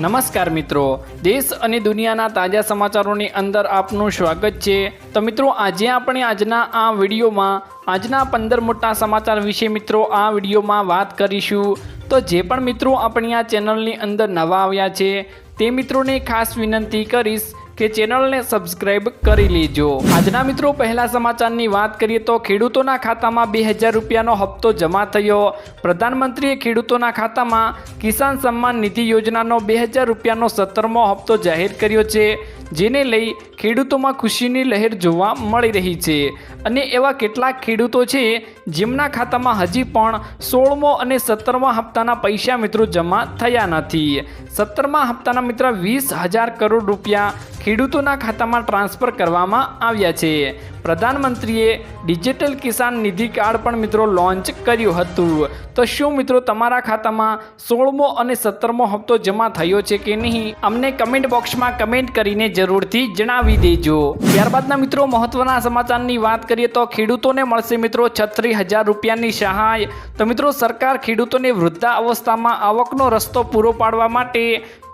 નમસ્કાર મિત્રો. દેશ અને દુનિયાના તાજા સમાચારોની અંદર આપનું સ્વાગત છે. તો મિત્રો, આજે આપણે આજના આ વિડીયોમાં, આજના પંદર મોટા સમાચાર વિશે મિત્રો આ વિડીયોમાં વાત કરીશું. તો જે પણ મિત્રો આપણી આ ચેનલની અંદર નવા આવ્યા છે, તે મિત્રોને ખાસ વિનંતી કરીશ કે ચેનલને સબસ્ક્રાઇબ કરી લેજો. આજના મિત્રો, પહેલા સમાચારની વાત કરીએ તો ખેડૂતોના ખાતામાં બે હજાર રૂપિયાનો હપ્તો જમા થયો. પ્રધાનમંત્રીએ ખેડૂતોના ખાતામાં કિસાન સન્માન નિધિ યોજનાનો બે હજાર રૂપિયાનો સત્તરમો હપ્તો જાહેર કર્યો છે. જેને લઈ ખેડૂતોમાં ખુશીની લહેર જોવા મળી રહી છે. અને એવા કેટલાક ખેડૂતો છે, જેમના ખાતામાં હજી પણ સોળમો અને સત્તરમા હપ્તાના પૈસા મિત્રો જમા થયા નથી. સત્તરમા હપ્તાના મિત્ર વીસ હજાર કરોડ રૂપિયા ખેડૂતોના ખાતામાં ટ્રાન્સફર કરવામાં આવ્યા છે. પ્રધાનમંત્રીએ ડિજિટલ કિસાન નિધિ કાર્ડ પણ મિત્રો લોન્ચ કર્યું હતું. તો શું મિત્રો તમારા ખાતામાં સોળમો અને સત્તરમો હપ્તો જમા થયો છે કે નહીં? અમને કમેન્ટ બોક્સમાં કમેન્ટ કરીને જરૂરથી જણાવી દેજો. ત્યારબાદના મિત્રો મહત્વના સમાચારની વાત કરીએ તો ખેડૂતોને મળશે મિત્રો છત્રીસ હજાર રૂપિયાની સહાય. તો મિત્રો સરકાર ખેડૂતોને વૃદ્ધા અવસ્થામાં આવકનો રસ્તો પૂરો પાડવા માટે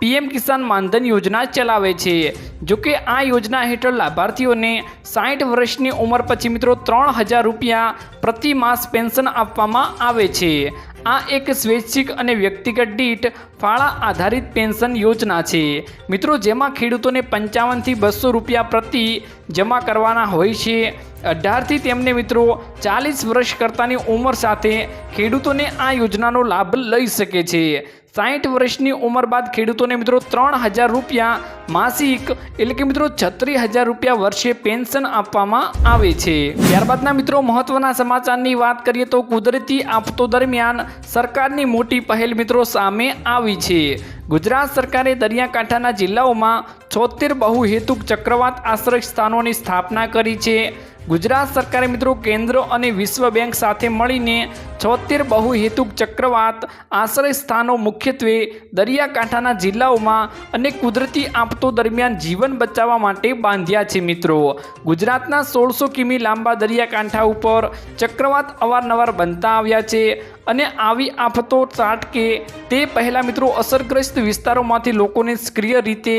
પીએમ કિસાન માનધન યોજના ચલાવે છે. જોકે આ યોજના હેઠળ લાભાર્થીઓને સાઠ વર્ષની ઉંમર પછી મિત્રો ત્રણ હજાર રૂપિયા પ્રતિ માસ પેન્શન આપવામાં આવે છે. આ એક સ્વૈચ્છિક અને વ્યક્તિગત દીઠ ફાળા આધારિત પેન્શન યોજના છે. મિત્રો, જેમાં ખેડૂતોને પંચાવનથી બસો રૂપિયા પ્રતિ જમા કરવાના હોય છે. અઢારથી તેમને મિત્રો ચાલીસ વર્ષ કરતાની ઉંમર સાથે ખેડૂતોને આ યોજનાનો લાભ લઈ શકે છે. સાઠ વર્ષની ઉંમર બાદ ખેડૂતોને મિત્રો ત્રણ હજાર રૂપિયા માસિક એટલે કે મિત્રો છત્રીસ હજાર રૂપિયા વર્ષે પેન્શન આપવામાં આવે છે. ત્યારબાદના મિત્રો મહત્વના સમાચારની વાત કરીએ તો કુદરતી આફતો દરમિયાન સરકારની મોટી પહેલ મિત્રો સામે આવી છે. ગુજરાત સરકારે દરિયાકાંઠાના જિલ્લાઓમાં છોતેર બહુહેતુક ચક્રવાત આશ્રય સ્થાનોની સ્થાપના કરી છે. ગુજરાત સરકારે મિત્રો કેન્દ્ર અને વિશ્વ બેંક સાથે મળીને છોતેર બહુહેતુક ચક્રવાત આશ્રય સ્થાનો મુખ્યત્વે દરિયાકાંઠાના જિલ્લાઓમાં અને કુદરતી આફતો દરમિયાન જીવન બચાવવા માટે બાંધ્યા છે મિત્રો. ગુજરાતના સોળસો કિમી લાંબા દરિયાકાંઠા ઉપર ચક્રવાત અવારનવાર બનતા આવ્યા છે અને આવી આફતો ત્રાટકે તે પહેલાં મિત્રો અસરગ્રસ્ત વિસ્તારોમાંથી લોકોને સક્રિય રીતે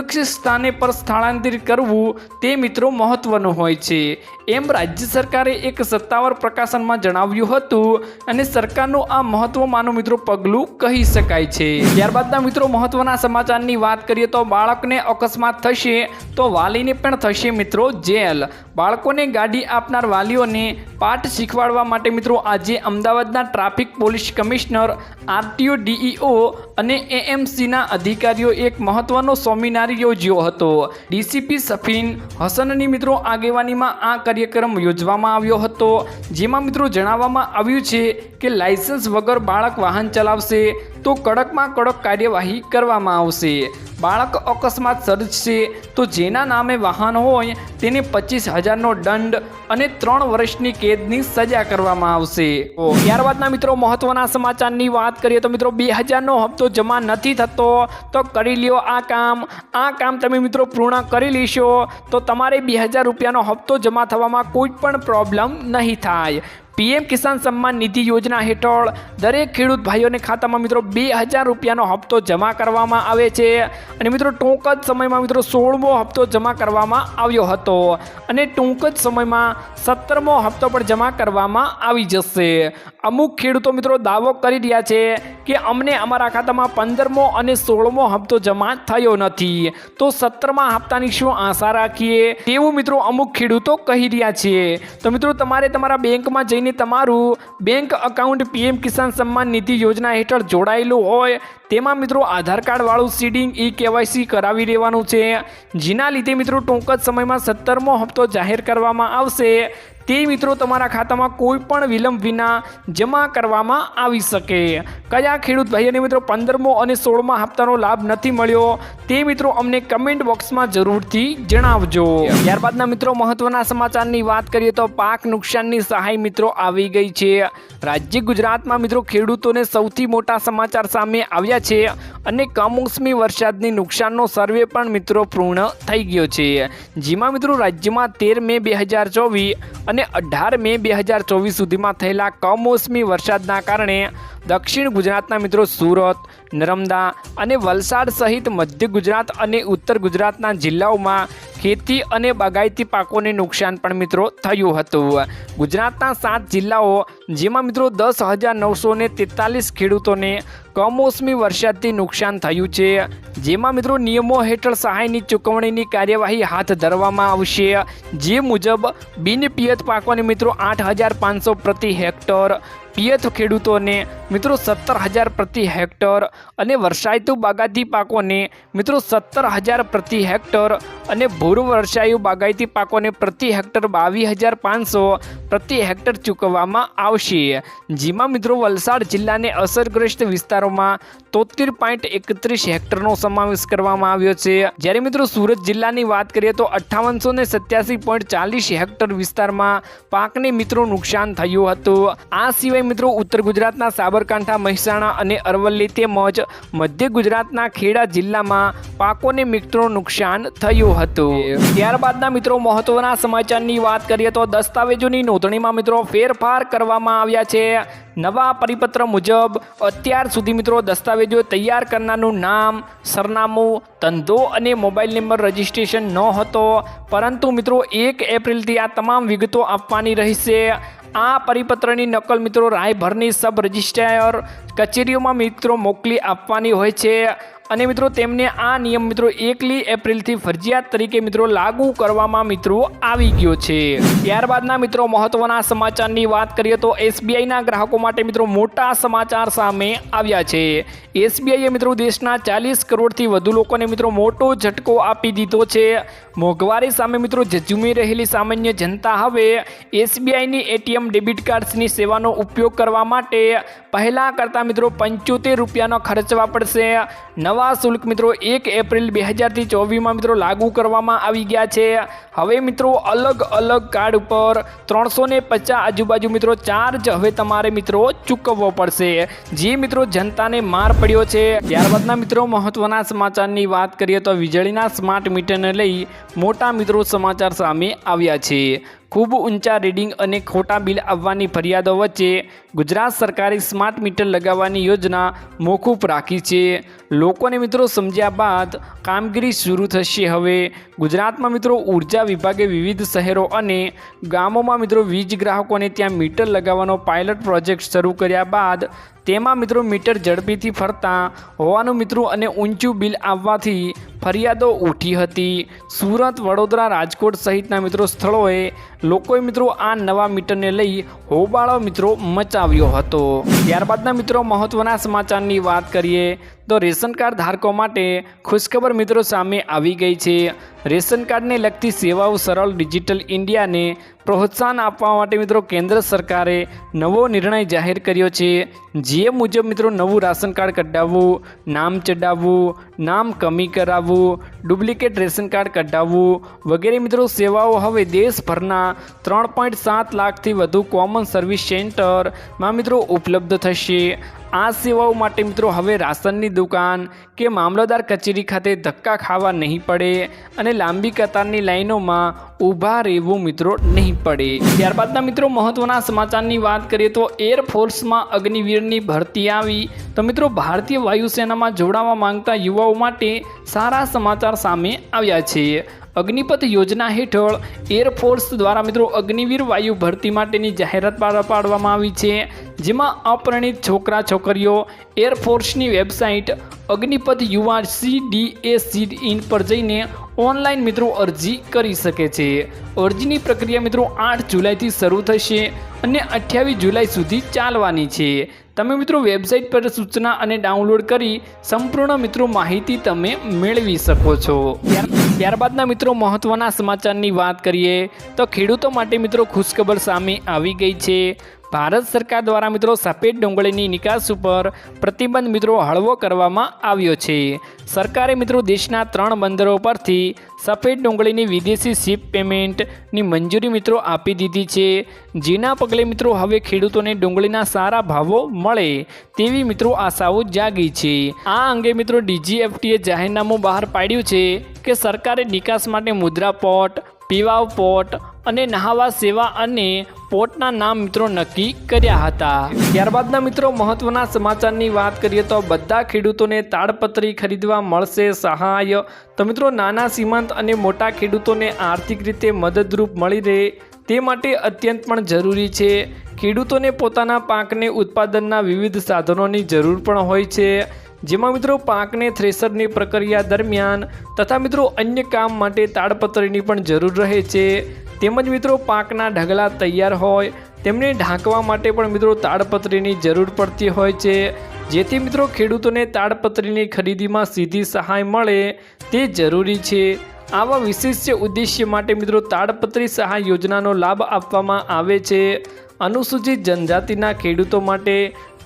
સુરક્ષિત સ્થાને પર સ્થળાંતરિત કરવું તે મિત્રો મહત્વનું હોય છે. એમ રાજ્ય સરકારે એક સત્તાવાર પ્રકાશનમાં જણાવ્યું હતું અને સરકારનું આ મહત્વમાંનું મિત્રો પગલું કહી શકાય છે. ત્યારબાદના મિત્રો મહત્વના સમાચારની વાત કરીએ તો બાળકને અકસ્માત થશે તો વાલીને પણ થશે મિત્રો જેલ. બાળકોને ગાડી આપનાર વાલીઓને પાઠ શીખવાડવા માટે મિત્રો આજે અમદાવાદના traffic police commissioner, RTO, DEO અને એએમસીના અધિકારીઓ એક મહત્વનો સેમિનાર યોજ્યો હતો. ડીસીપી સફીન હસનની મિત્રો આગેવાનીમાં આ કાર્યક્રમ યોજવામાં આવ્યો હતો. જેમાં મિત્રો જણાવવામાં આવ્યું છે કે લાયસન્સ વગર બાળક વાહન ચલાવશે તો કડકમાં કડક કાર્યવાહી કરવામાં આવશે. બાળક અકસ્માત સર્જશે તો જેના નામે વાહન હોય તેને પચીસ હજારનો દંડ અને ત્રણ વર્ષની કેદની સજા કરવામાં આવશે. ત્યારબાદના મિત્રો મહત્વના સમાચારની વાત કરીએ તો મિત્રો બે હજારનો હપ્તો જમા નથી થતો તો કરી લ્યો આ કામ. આ કામ તમે મિત્રો પૂર્ણ કરી લેશો તો તમારે બે હજાર રૂપિયાનો હપ્તો જમા થવામાં કોઈ પણ પ્રોબ્લેમ નહીં થાય. પીએમ કિસાન સન્માન નિધિ યોજના હેઠળ દરેક ખેડૂત ભાઈઓને ખાતામાં મિત્રો બે હજાર રૂપિયાનો હપ્તો જમા કરવામાં આવે છે. અને મિત્રો ટૂંક જ સમયમાં મિત્રો સોળમો હપ્તો જમા કરવામાં આવ્યો હતો. અને ટૂંક જ સમયમાં સત્તરમો હપ્તો પણ જમા કરવામાં આવી જશે. અમુક ખેડૂતો મિત્રો દાવો કરી રહ્યા છે કે અમને અમારા ખાતામાં પંદરમો અને સોળમો હપ્તો જમા થયો નથી. તો સત્તરમા હપ્તાની શું આશા રાખીએ? તેવું મિત્રો અમુક ખેડૂતો કહી રહ્યા છે. તો મિત્રો તમારે તમારા બેંકમાં જઈને તમારું bank account PM Kisan Samman Nidhi યોજના હેઠળ જોડાયેલું હોય, તેમાં મિત્રો આધાર કાર્ડ વાળું સીડિંગ ઈ કેવાયસી કરાવી દેવાનું છે. જેના લીધે મિત્રો ટૂંક જ સમયમાં સત્તરમો હપ્તો જાહેર કરવામાં આવશે. તે મિત્રો તમારા ખાતામાં કોઈ પણ વિલંબ વિના જમા કરવામાં આવી શકે. કયા ખેડૂત ભાઈઓને મિત્રો પંદરમો અને સોળમા હપ્તાનો લાભ નથી મળ્યો તે મિત્રો અમને કમેન્ટ બોક્સમાં જરૂરથી જણાવજો. ત્યારબાદના મિત્રો મહત્વના સમાચારની વાત કરીએ તો પાક નુકસાનની સહાય મિત્રો આવી ગઈ છે. રાજ્ય ગુજરાતમાં મિત્રો ખેડૂતોને સૌથી મોટા સમાચાર સામે આવ્યા છે અને કમોસમી વરસાદની નુકસાનનો સર્વે પણ મિત્રો પૂર્ણ થઈ ગયો છે. જેમાં મિત્રો રાજ્યમાં તેર મે બે હજાર ચોવીસ અને અઢાર મે બે હજાર ચોવીસ સુધીમાં થયેલા કમોસમી વરસાદના કારણે દક્ષિણ ગુજરાતના મિત્રો સુરત નર્મદા અને વલસાડ સહિત મધ્ય ગુજરાત અને ઉત્તર ગુજરાતના જિલ્લાઓમાં ખેતી અને બાગાયતી પાકોને નુકસાન પણ મિત્રો થયું હતું. ગુજરાતના સાત જિલ્લાઓ, જેમાં મિત્રો દસ હજાર નવસો ને તેતાલીસ ખેડૂતોને કમોસમી વરસાદથી નુકસાન થયું છે. જેમાં મિત્રો નિયમો હેઠળ સહાયની ચૂકવણીની કાર્યવાહી હાથ ધરવામાં આવશે. જે મુજબ બિનપિયત પાકોને મિત્રો આઠ હજાર પાંચસો પ્રતિ હેક્ટર પિયત ખેડૂતોને મિત્રો સત્તર હજાર પ્રતિ હેક્ટર અને વર્ષાયતુ બાગાયતી પાકોને મિત્રો સત્તર હજાર પ્રતિ હેક્ટર અને ભૂર વર્ષાયુ બાગાયતી પાકોને પ્રતિ હેક્ટર બાવીસ હજાર પાંચસો પ્રતિ હેક્ટર ચૂકવવામાં આવશે. જેમાં મિત્રો વલસાડ જિલ્લાને અસરગ્રસ્ત વિસ્તારોમાં તોતેર પોઈન્ટ એકત્રીસ હેક્ટરનો સમાવેશ કરવામાં આવ્યો છે. જ્યારે મિત્રો સુરત જિલ્લાની વાત કરીએ તો અઠ્ઠાવનસો ને સત્યાસી પોઈન્ટ ચાલીસ હેક્ટર વિસ્તારમાં પાકને મિત્રો નુકસાન થયું હતું. આ સિવાય મિત્રો. ઉત્તર ગુજરાતના સાબરકાંઠા મહેસાણા અને અરવલ્લી તેમજ મધ્ય ગુજરાતના ખેડા જિલ્લામાં પાકોને મિત્રો નુકસાન થયું હતું. ત્યારબાદના મિત્રો મહત્વના સમાચારની વાત કરીએ તો દસ્તાવેજોની નોંધણીમાં મિત્રો ફેરફાર કરવામાં આવ્યા છે. નવા પરિપત્ર મુજબ અત્યાર સુધી મિત્રો દસ્તાવેજો તૈયાર કરનારનું નામ, સરનામું, ધંધો અને મોબાઈલ નંબર રજિસ્ટ્રેશન ન હતો. પરંતુ મિત્રો એક એપ્રિલથી આ તમામ વિગતો આપવાની રહેશે. આ પરિપત્રની નકલ મિત્રો રાયભરની સબ રજિસ્ટ્રાર કચેરીઓમાં મિત્રો મોકલી આપવાની હોય છે. અને મિત્રો તેમને આ નિયમ મિત્રો એકલી એપ્રિલથી ફરજિયાત તરીકે મિત્રો લાગુ કરવામાં મિત્રો આવી ગયો છે. ત્યારબાદના મિત્રો મહત્વના સમાચારની વાત કરીએ તો એસબીઆઈના ગ્રાહકો માટે મિત્રો મોટા સમાચાર સામે આવ્યા છે. એસબીઆઈએ મિત્રો દેશના ચાલીસ કરોડથી વધુ લોકોને મિત્રો મોટો ઝટકો આપી દીધો છે. મોંઘવારી સામે મિત્રો ઝઝુમી રહેલી સામાન્ય જનતા હવે એસબીઆઈની એટીએમ ડેબિટ કાર્ડ્સની સેવાનો ઉપયોગ કરવા માટે પહેલાં કરતાં મિત્રો પંચોતેર રૂપિયાનો ખર્ચવા પડશે. નવા શુલ્ક મિત્રો એક એપ્રિલ બે હજારથી ચોવીસમાં મિત્રો લાગુ કરવામાં આવી ગયા છે. હવે મિત્રો અલગ અલગ કાર્ડ ઉપર ત્રણસો ને પચાસ આજુબાજુ મિત્રો ચાર્જ હવે તમારે મિત્રો ચૂકવવો પડશે. જે મિત્રો જનતાને માર પડ્યો છે. ત્યારબાદના મિત્રો મહત્વના સમાચારની વાત કરીએ તો વીજળીના સ્માર્ટ મીટરને લઈ મોટા મિત્રો સમાચાર સામે આવ્યા છે. ખૂબ ઊંચા રીડિંગ અને ખોટા બિલ આવવાની ફરિયાદો વચ્ચે ગુજરાત સરકારે સ્માર્ટ મીટર લગાવવાની યોજના મોકૂફ રાખી છે. લોકોને મિત્રો સમજ્યા બાદ કામગીરી શરૂ થશે હવે. ગુજરાતમાં મિત્રો ઊર્જા વિભાગે વિવિધ શહેરો અને ગામોમાં મિત્રો વીજ ગ્રાહકોને ત્યાં મીટર લગાવવાનો પાયલટ પ્રોજેક્ટ શરૂ કર્યા બાદ તેમાં મિત્રો મીટર ઝડપીથી ફરતા હોવાનું મિત્રો અને ઊંચું બિલ આવવાથી ફરિયાદો ઉઠી હતી. સુરત, વડોદરા, રાજકોટ સહિતના મિત્રો સ્થળોએ લોકોએ મિત્રો આ નવા મીટરને લઈ હોબાળો મિત્રો મચાવ્યો હતો. ત્યારબાદના મિત્રો મહત્વના સમાચારની વાત કરીએ તો રેશન કાર્ડ ધારકો માટે ખુશખબર મિત્રો સામે આવી ગઈ છે. રેશન કાર્ડને લગતી સેવાઓ સરળ ડિજિટલ ઇન્ડિયાને પ્રોત્સાહન આપવા માટે મિત્રો કેન્દ્ર સરકારે નવો નિર્ણય જાહેર કર્યો છે. જે મુજબ મિત્રો નવું રાશન કાર્ડ કઢાવવું, નામ ચડાવવું નામ કમી કરાવવું, ડુપ્લિકેટ રેશન કાર્ડ કઢાવવું વગેરે મિત્રો સેવાઓ હવે દેશભરના ત્રણ પોઈન્ટ સાત લાખથી વધુ કોમન સર્વિસ સેન્ટરમાં મિત્રો ઉપલબ્ધ થશે. આ સેવાઓ માટે મિત્રો હવે રાશનની દુકાન કે મામલતદાર કચેરી ખાતે ધક્કા ખાવા નહીં પડે અને લાંબી કતારની લાઈનોમાં ઊભા રહેવું મિત્રો નહીં પડે. ત્યારબાદના મિત્રો મહત્વના સમાચારની વાત કરીએ તો એરફોર્સમાં અગ્નિવીરની ભરતી આવી. તો મિત્રો ભારતીય વાયુસેનામાં જોડાવા માંગતા યુવાઓ માટે સારા સમાચાર સામે આવ્યા છે. અગ્નિપથ યોજના હેઠળ એરફોર્સ દ્વારા મિત્રો અગ્નિવીર વાયુ ભરતી માટેની જાહેરાત બહાર પાડવામાં આવી છે. જેમાં અપરિણિત છોકરા, છોકરીઓ એરફોર્સની વેબસાઇટ અગ્નિપથ યુવા C D A C in પર જઈને ઓનલાઈન મિત્રો અરજી કરી શકે છે. અરજીની પ્રક્રિયા મિત્રો આઠ જુલાઈથી શરૂ થશે અને અઠ્યાવીસ જુલાઈ સુધી ચાલવાની છે. તમે મિત્રો વેબસાઇટ પર સૂચના અને ડાઉનલોડ કરી સંપૂર્ણ મિત્રો માહિતી તમે મેળવી શકો છો. ત્યારબાદના મિત્રો મહત્વના સમાચારની વાત કરીએ તો ખેડૂતો માટે મિત્રો ખુશખબર સામે આવી ગઈ છે. ભારત સરકાર દ્વારા મિત્રો સફેદ ડુંગળીની નિકાસ ઉપર પ્રતિબંધ મિત્રો હળવો કરવામાં આવ્યો છે. સરકારે મિત્રો દેશના ત્રણ બંદરો પરથી સફેદ ડુંગળીની વિદેશી શિપ પેમેન્ટની મંજૂરી મિત્રો આપી દીધી છે. જેના પગલે મિત્રો હવે ખેડૂતોને ડુંગળીના સારા ભાવો મળે તેવી મિત્રો આશાઓ જાગી છે. આ અંગે મિત્રો ડીજીએફટીએ જાહેરનામું બહાર પાડ્યું છે કે સરકારે નિકાસ માટે મુદ્રા પોટ પીવાવ પોટ અને નહાવા સેવા અને સ્પોટના નામ મિત્રો નક્કી કર્યા હતા. ત્યારબાદના મિત્રો મહત્વના સમાચારની વાત કરીએ તો બધા ખેડૂતોને તાડપત્રી ખરીદવા મળશે સહાય. તો મિત્રો, નાના, સીમાંત અને મોટા ખેડૂતોને આર્થિક રીતે મદદરૂપ મળી રહે તે માટે અત્યંત પણ જરૂરી છે. ખેડૂતોને પોતાના પાકને ઉત્પાદનના વિવિધ સાધનોની જરૂર પણ હોય છે. જેમાં મિત્રો, પાકને થ્રેસરની પ્રક્રિયા દરમિયાન તથા મિત્રો અન્ય કામ માટે તાડપત્રીની પણ જરૂર રહે છે. તેમજ મિત્રો પાકના ઢગલા તૈયાર હોય, તેમને ઢાંકવા માટે પણ મિત્રો તાડપત્રીની જરૂર પડતી હોય છે. જેથી મિત્રો ખેડૂતોને તાડપત્રીની ખરીદીમાં સીધી સહાય મળે, તે જરૂરી છે. આવા વિશિષ્ટ ઉદ્દેશ્ય માટે મિત્રો તાડપત્રી સહાય યોજનાનો લાભ આપવામાં આવે છે. અનુસૂચિત જનજાતિના ખેડૂતો માટે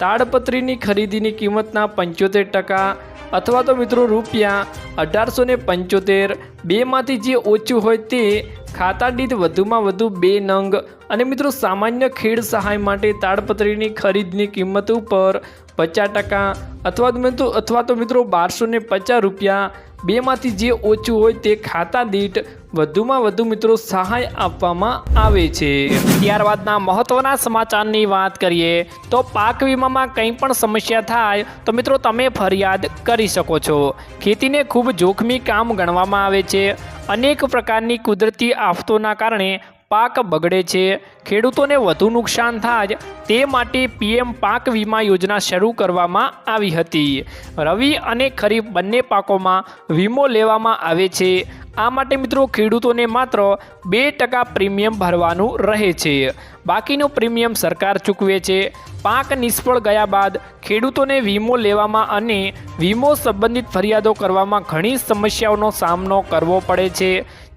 તાડપત્રીની ખરીદીની કિંમતના પંચોતેર ટકા અથવા તો મિત્રો રૂપિયા અઢારસો ને પંચોતેર, બેમાંથી જે ઓછું હોય તે ખાતા દીઠ વધુમાં વધુ બે નંગ. અને મિત્રો, સામાન્ય ખેડ સહાય માટે તાડપત્રીની ખરીદની કિંમત ઉપર પચાસ ટકા અથવા તો મિત્રો, અથવા તો મિત્રો, બારસો ને પચાસ રૂપિયા. બેમાંથી જે ઓછું હોય તે ખાતા દીઠ વધુમાં વધુ મિત્રો સહાય આપવામાં આવે છે. ત્યારબાદના મહત્વના સમાચારની વાત કરીએ, તો પાક વીમામાં કંઈ પણ સમસ્યા થાય, તો મિત્રો, તમે ફરિયાદ કરી શકો છો. ખેતીને ખૂબ જોખમી કામ ગણવામાં આવે છે. અનેક પ્રકારની કુદરતી આફતોના કારણે પાક બગડે છે. ખેડૂતોને વધુ નુકસાન થાય તે માટે પીએમ પાક વીમા યોજના શરૂ કરવામાં આવી હતી. રવિ અને ખરીફ બંને પાકોમાં વીમો લેવામાં આવે છે. આ માટે મિત્રો ખેડૂતોને માત્ર બે ટકા પ્રીમિયમ ભરવાનું રહે છે. બાકીનું પ્રીમિયમ સરકાર ચૂકવે છે. પાક નિષ્ફળ ગયા બાદ ખેડૂતોને વીમો લેવામાં અને વીમો સંબંધિત ફરિયાદો કરવામાં ઘણી સમસ્યાઓનો સામનો કરવો પડે છે.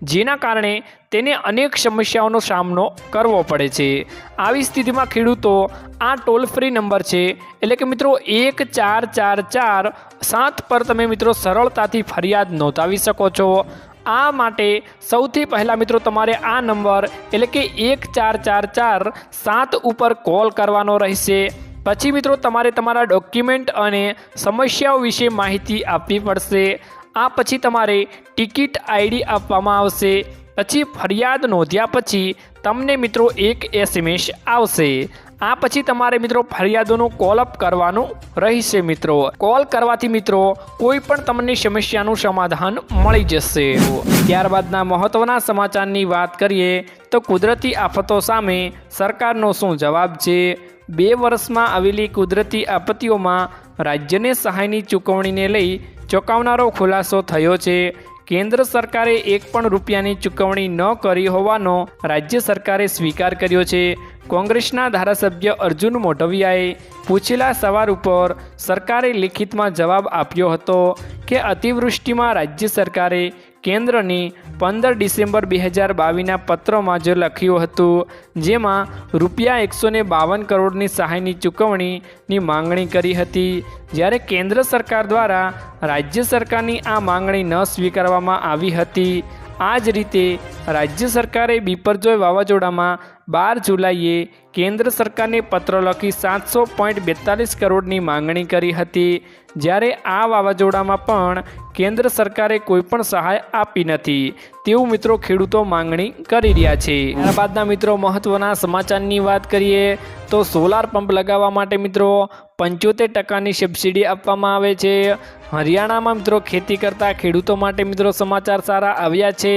જેના કારણે તેને અનેક સમસ્યાઓનો સામનો કરવો પડે છે. આવી સ્થિતિમાં ખેડૂતો આ ટોલ ફ્રી નંબર છે. એટલે કે મિત્રો એક ચાર ચાર ચાર સાત પર તમે મિત્રો સરળતાથી ફરિયાદ નોંધાવી શકો છો. આ માટે સૌથી પહેલાં મિત્રો તમારે આ નંબર એટલે કે એક ચાર ચાર ચાર સાત ઉપર કોલ કરવાનો રહેશે. પછી મિત્રો તમારે તમારા ડોક્યુમેન્ટ અને સમસ્યાઓ વિશે માહિતી આપવી પડશે. આ પછી તમારે ટિકિટ આઈડી આપવામાં આવશે. પછી ફરિયાદ નોંધ્યા પછી તમને મિત્રો એક એસએમએસ આવશે. આ પછી તમારે મિત્રો ફરિયાદોનું કોલ અપ કરવાનું રહેશે મિત્રો. કોલ કરવાથી મિત્રો કોઈ પણ તમને સમસ્યાનું સમાધાન મળી જશે. ત્યારબાદના મહત્વના સમાચારની વાત કરીએ તો કુદરતી આફતો સામે સરકારનો શું જવાબ છે? બે વર્ષમાં આવેલી કુદરતી આપત્તિઓમાં રાજ્યને સહાયની ચૂકવણીને લઈ ચોંકાવનારો ખુલાસો થયો છે. કેન્દ્ર સરકારે એક પણ રૂપિયાની ચૂકવણી ન કરી હોવાનો રાજ્ય સરકારે સ્વીકાર કર્યો છે. કોંગ્રેસના ધારાસભ્ય અર્જુન મોઢવિયાએ પૂછેલા સવાલ ઉપર સરકારે લિખિતમાં જવાબ આપ્યો હતો કે અતિવૃષ્ટિમાં રાજ્ય સરકારે કેન્દ્રની પંદર ડિસેમ્બર બે હજાર બાવીસના પત્રમાં જે લખ્યું હતું, જેમાં રૂપિયા એકસો બાવન કરોડની સહાયની ચૂકવણીની માંગણી કરી હતી. જ્યારે કેન્દ્ર સરકાર દ્વારા રાજ્ય સરકારની આ માંગણી ન સ્વીકારવામાં આવી હતી આ જ રીતે રાજ્ય સરકારે બિપરજોય વાવાઝોડામાં બાર જુલાઈએ કેન્દ્ર સરકારને પત્ર લખી સાતસો પોઈન્ટ બેતાલીસ કરોડની માંગણી કરી હતી. જ્યારે આ વાવાઝોડામાં પણ કેન્દ્ર સરકારે કોઈપણ સહાય આપી નથી. તેવું મિત્રો ખેડૂતો માંગણી કરી રહ્યા છે. ત્યારબાદના મિત્રો મહત્ત્વના સમાચારની વાત કરીએ. તો સોલાર પંપ લગાવવા માટે મિત્રો પંચોતેર ટકાની સબસિડી આપવામાં આવે છે. હરિયાણામાં મિત્રો ખેતી કરતા ખેડૂતો માટે મિત્રો સમાચાર સારા આવ્યા છે.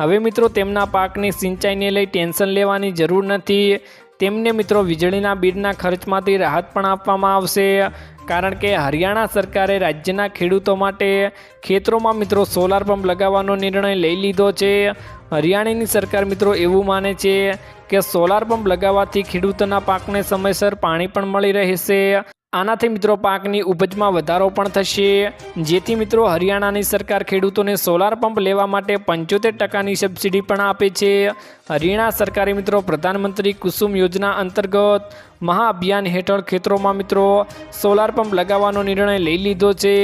હવે મિત્રો તેમના પાકની સિંચાઈને લઈ ટેન્શન લેવાની જરૂર નથી. તેમને મિત્રો વીજળીના બિલના ખર્ચમાંથી રાહત પણ આપવામાં આવશે. કારણ કે હરિયાણા સરકારે રાજ્યના ખેડૂતો માટે ખેતરોમાં મિત્રો સોલાર પંપ લગાવવાનો નિર્ણય લઈ લીધો છે. હરિયાણાની સરકાર મિત્રો એવું માને છે કે સોલાર પંપ લગાવવાથી ખેડૂતોના પાકને સમયસર પાણી પણ મળી રહેશે. આનાથી મિત્રો પાકની ઉપજમાં વધારો પણ થશે. જેથી મિત્રો હરિયાણાની સરકાર ખેડૂતોને સોલાર પંપ લેવા માટે પંચોતેર ટકાની સબસિડી પણ આપે છે. હરિયાણા સરકારે મિત્રો પ્રધાનમંત્રી કુસુમ યોજના અંતર્ગત મહાઅભિયાન હેઠળ ખેતરોમાં મિત્રો સોલાર પંપ લગાવવાનો નિર્ણય લઈ લીધો છે.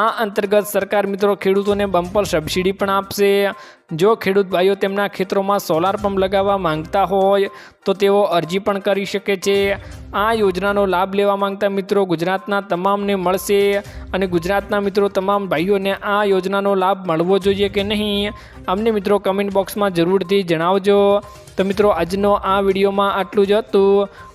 આ અંતર્ગત સરકાર મિત્રો ખેડૂતોને બમ્પર સબસિડી પણ આપશે. જો ખેડૂત ભાઈઓ તેમના ખેતરોમાં સોલાર પંપ લગાવવા માંગતા હોય, તો તેઓ અરજી પણ કરી શકે છે. આ યોજનાનો લાભ લેવા માંગતા મિત્રો ગુજરાતના તમામને મળશે અને ગુજરાતના મિત્રો તમામ ભાઈઓને આ યોજનાનો લાભ મળવો જોઈએ કે નહીં? અમને મિત્રો કમેન્ટ બોક્સમાં જરૂરથી જણાવજો. તો મિત્રો આજનો આ વિડીયોમાં આટલું જ હતું.